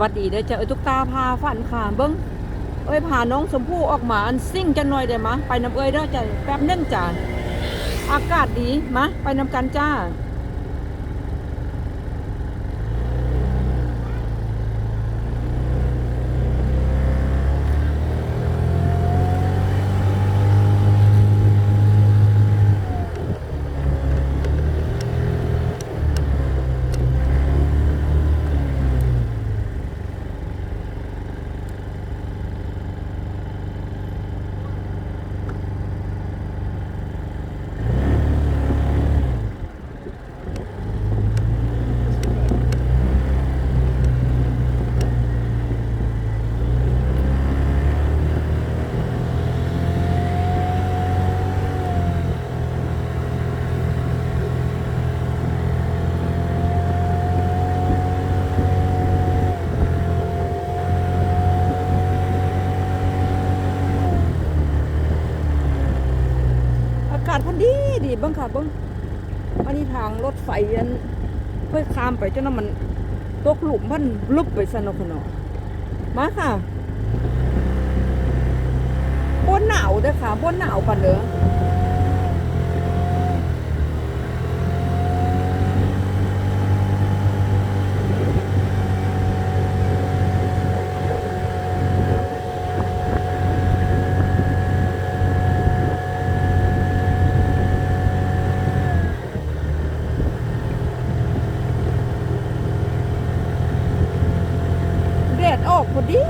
วัสดีเด้อจ้าเอ้ยทุกตาพาฝันค่ะเบิ้งเอ้ยพาน้องชมพู่ออกมาอันซิ่งจะหน่อยได้มะไปน้ำเอ้ยเด้อจ้าแป๊บนึงจ้าอากาศดีมะไปน้ำกันจ้า บ้างค่ะบ้างอันนี้ทางรถไฟอันเพื่อข้ามไปจนนั้นมันตกหลุมพันลุบไปสนกขนอมาค่ะบนหนาวเด้อค่ะบนหนาวกันเด้อ ดดออกพอดี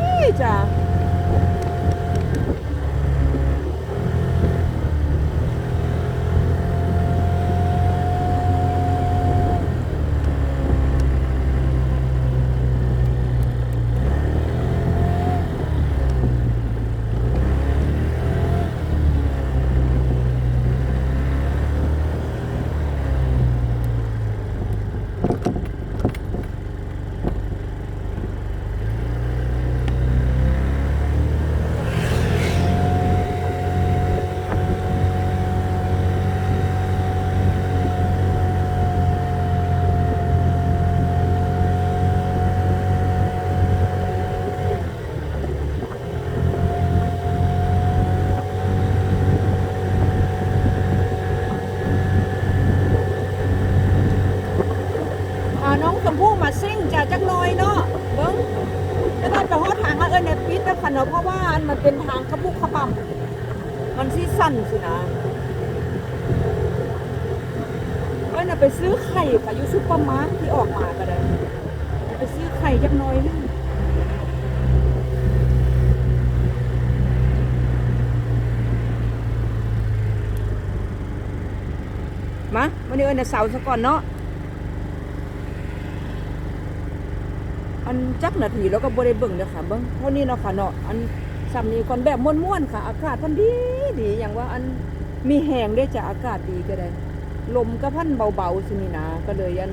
จ้ะ ชมพู่มาซิ่งจ้ะจักน่อยเนาะเบิ้งจะได้ไปฮอดทางมาเอิญในปิดแล้วค่ะเนาะเพราะว่าอันมันเป็นทางขบุกขบำมันที่สั้นสินะเอ้ยน่ะไปซื้อไข่ค่ะยูซุปเปอร์มาร์ทที่ออกมาก็ได้ไปซื้อไข่จักน่อยนึงมาวันนี้เอิญน่ะเสาซะก่อนเนาะ อันจักนาทีแล้วก็บ่ได้เบิ่งเด้อค่ะเบิ่งเท่านี้เนาะค่ะเนาะอันซ้ำนี้ก่อนแบบม่วนๆค่ะ อากาศมันดีดีอย่างว่าอันมีแหงได้จ้ะอากาศดีก็ได้ ลมก็พันเบาๆสินี่นะก็เลยอัน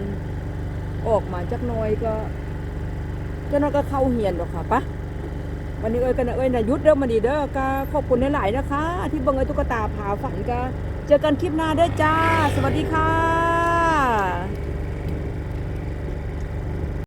ออกมาจักน่อยก็จ้าน้อยก็เข้าเฮียนดอกค่ะปะวันนี้เอ้ยกันเอ้ยนะยุดเด้อมาดีเด้อก็ขอบคุณหลายๆนะคะ ที่เบิ่งไอ้ตุ๊กตาผาฝันก็เจอกันคลิปหน้าเด้อจ้า สวัสดีค่ะ